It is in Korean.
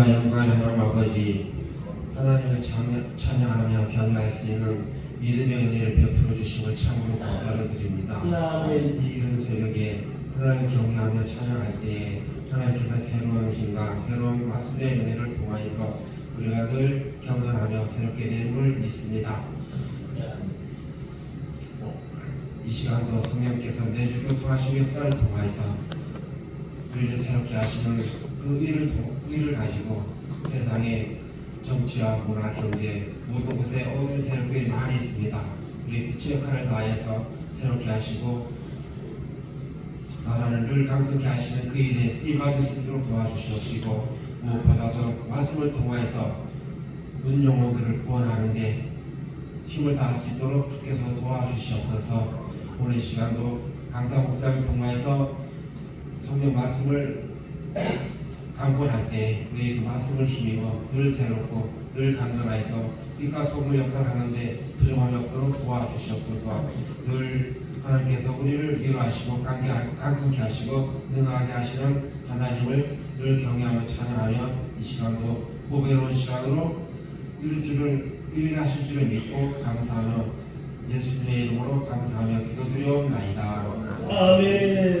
존귀와 영광 하나님 아버지 하나님을 찬양- 찬양하며 경외할 수 있는 믿음의 은혜를 베풀어 주심을 참으로 감사를 드립니다. 이 이른 새벽에 하나님 경외하며 찬양할 때에 하나님께서 새로운 힘과 새로운 말씀의 은혜를 통하여서 우리가 늘 경건하며 새롭게 됨을 믿습니다. 이 시간도 성령께서 내주 교통하신 역사를 통하여서 우리를 새롭게 하시는 그 의를, 통- 의를 가지고 세상의 정치와 문화, 경제 모든 곳에 오늘 새롭게 많이 있습니다. 우리 빛의 역할을 다해서 새롭게 하시고 나라를 늘 강건케 하시는 그 일에 쓰임받을 수 있도록 도와주시옵시고 무엇보다도 말씀을 통하여서 문 영혼들을 구원하는데 힘을 다할 수 있도록 주께서 도와주시옵소서 오늘 이 시간도 강사 목사를 통하여서 성령 말씀을 강권할 때 우리 그 말씀을 힘입어 늘 새롭고 늘 강건하여서 빛과 소금 역할을 하는데 부족함이 없도록 도와주시옵소서 늘 하나님께서 우리를 위로하시고 강건케 하시고 능하게 하시는 하나님을 늘 경외하며 찬양하며 이 시간도 보배로운 시간으로 이룰 줄을 이루게 하실 줄을 믿고 감사하며 예수님의 이름으로 감사하며 기도드리옵나이다. 아멘.